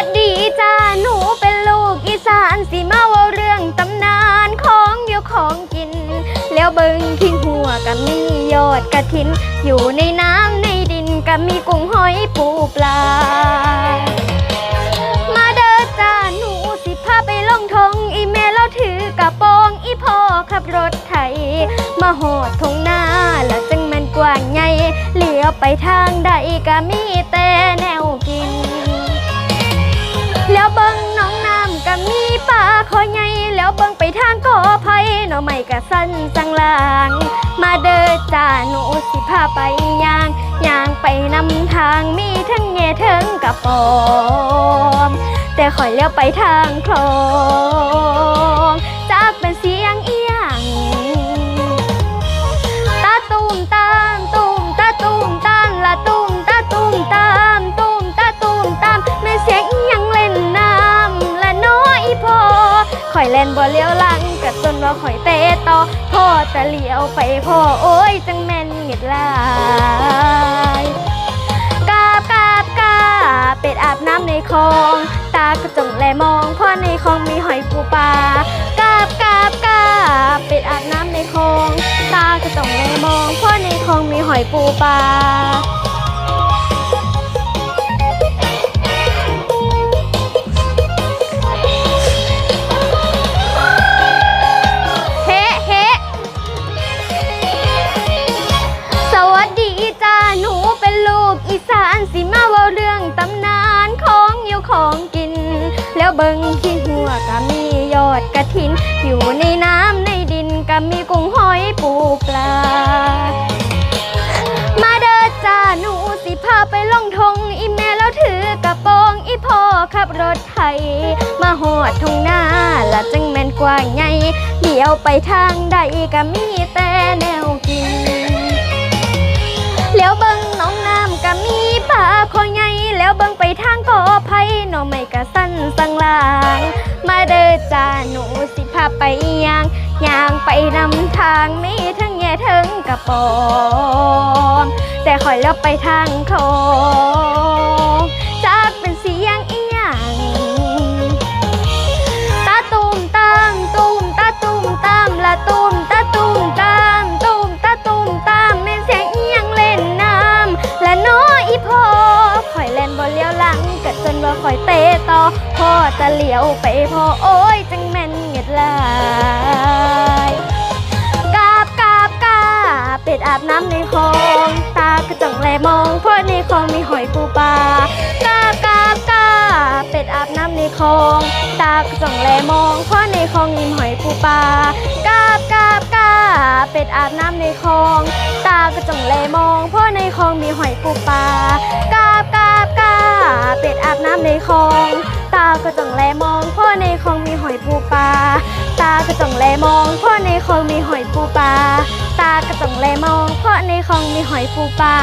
วัสดีจ้าหนูเป็นลูกอีสานสีมาว่าเรื่องตำนานของอยู่ของกิน แล้วเบิ้งขิงหัวก็มียอดกระถิน อยู่ในน้ำในดินก็มีกุ้งหอยปูปลา มาเดินจ้าหนูสิพาไปล่องทงอีแม่เล้วถือกระโปรงอีพ่อขับรถไถ มาหอดทงหน้าแล้วจึงมันกว้างใหญ่เหลียวไปทางใดก็มีแต่แนวกิน นจังลาง มาเด้อจ้าหนูสิพาไปย่างย่างไปนำทางมีทั้งแง่ทั้งกระปอม แต่ข่อยเลี้ยวไปทางคลองจากเป็นเสียงเอียงตาตุ่มตามตุ่มตาตุ่มตามละตุ่มตาตุ่มตามตุ่มตาตุ่มตามแม่เสียงอิหยังเล่นน้ำละน้อยพอข่อยเล่นบ่เลี้ยวหลังกะจนว่าข่อย ตะต่อพ่อจะเลี้ยวไปพ่อโอ้ยจังแม่นเงียดลายกาบกาบกาบเป็ดอาบน้ำในคลอง ตากระจงแลมองพราะในคลองมีหอยปูปลากาบกาบกาบเป็ดอาบน้ำในคลอง ตากระจงแลมองพราะในคลองมีหอยปูปลา ระถิน อยู่ในน้ำในดินก็มีกุ้งหอยปูปลา มาเด้อจ้าหนูสิพาไปลงทงอีแม่แล้วถือกระโปรงอีพ่อขับรถไถมาหอดทงหน้าละจังแม่นกว้างใหญ่เดี๋ยวไปทางใดก็มีแต่แนวกิน ย่างย่างไปนำทางมีทั้งแย่ทั้งกระปอม แต่คอยเลี้ยวไปทางโคงจากเป็นเสียงอีหยังตาตุ่มตามตุ่มตาตุ่มตามละตุ่มตาตุ่มตามตุ่มตาตุ่มตามแม่นเสียงอีหยังเล่นน้ำและน้ออีพอข่อยเล่นบ่เลี้ยวหลังก็จนว่าข่อยเตะต่อพ่อจะเลี้ยวไปพ่อโอ้ยจังแม่นเงียดลา อาบน้ำในคลอง ตากระจ่องแลมอง เพราะในคลองมีหอยปูปลากาบกาบกาบเป็ดอาบน้ำในคลอง ตากระจ่องแลมอง เพราะในคลองมีหอยปูปลากาบกาบกาบเป็ดอาบน้ำในคลอง ตากระจ่องแลมอง เพราะในคลองมีหอยปูปลากากากาเป็ดอาบน้ำในคลอง ตากระจ่องแลมอง เพราะในคลองมีหอยปูปลาตากระจ่องแลมอง เพราะในคลองมีหอยปูปลาตาก ในคลองมีหอยปูปลา